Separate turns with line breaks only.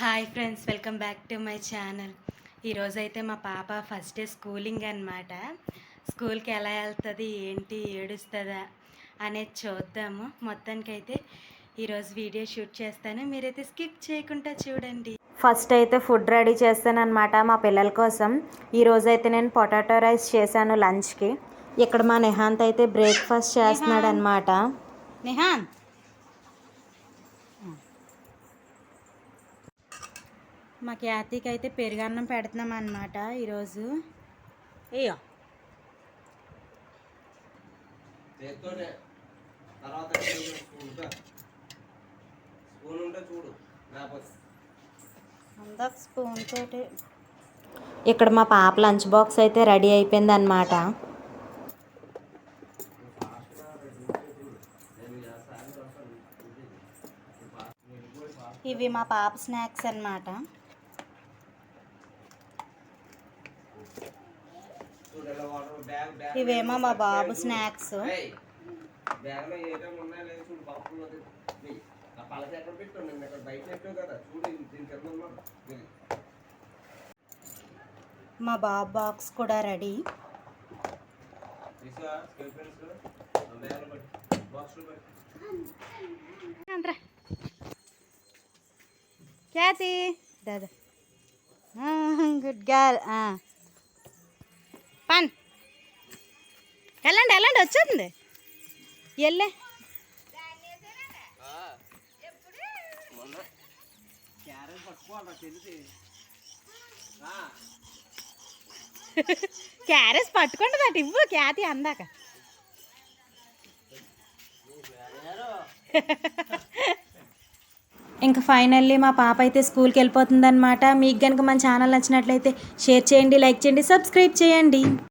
Hi friends welcome back to my channel ఈరోజైతే మా పాప ఫస్ట్ డే స్కూలింగ్ అనమాట స్కూల్కి ఎలా వెళ్తుంది ఏంటి ఏడుస్తుందా అనేది చూద్దాము. మొత్తానికైతే ఈరోజు వీడియో షూట్ చేస్తాను. మీరైతే స్కిప్ చేయకుండా చూడండి.
ఫస్ట్ అయితే ఫుడ్ రెడీ చేస్తానన్నమాట మా పిల్లల కోసం. ఈరోజు అయితే నేను పొటాటో రైస్ చేశాను లంచ్కి. ఇక్కడ మా నిహాంత్ అయితే బ్రేక్ఫాస్ట్ చేస్తున్నాడు అనమాట
నిహాన్ మా ఖ్యాతికి అయితే పెరుగన్నం పెడుతున్నాం అనమాట ఈరోజు. అయ్యో.
స్పూన్
అంతా తోటి.
ఇక్కడ మా పాప లంచ్ బాక్స్ అయితే రెడీ అయిపోయింది అనమాట
ఇవి మా పాప స్నాక్స్ అన్నమాట.
దీని కింద ఉన్నాడు వెయ్యి.
మా బాబు బాక్స్ కూడా రెడీ. ఖ్యాతి దాదా గుడ్ గర్ల్. పన్. వెళ్ళండి వెళ్ళండి వచ్చింది వెళ్ళే
మొన్న క్యారెట్
క్యారెస్ పట్టుకోండి అటు ఇవ్వు క్యాతి అందాక.
ఇంకా ఫైనల్లీ మా పాప అయితే స్కూల్కి వెళ్ళిపోతుందన్నమాట. మీకు కనుక మన ఛానల్ నచ్చినట్లయితే షేర్ చేయండి లైక్ చేయండి సబ్స్క్రైబ్ చేయండి.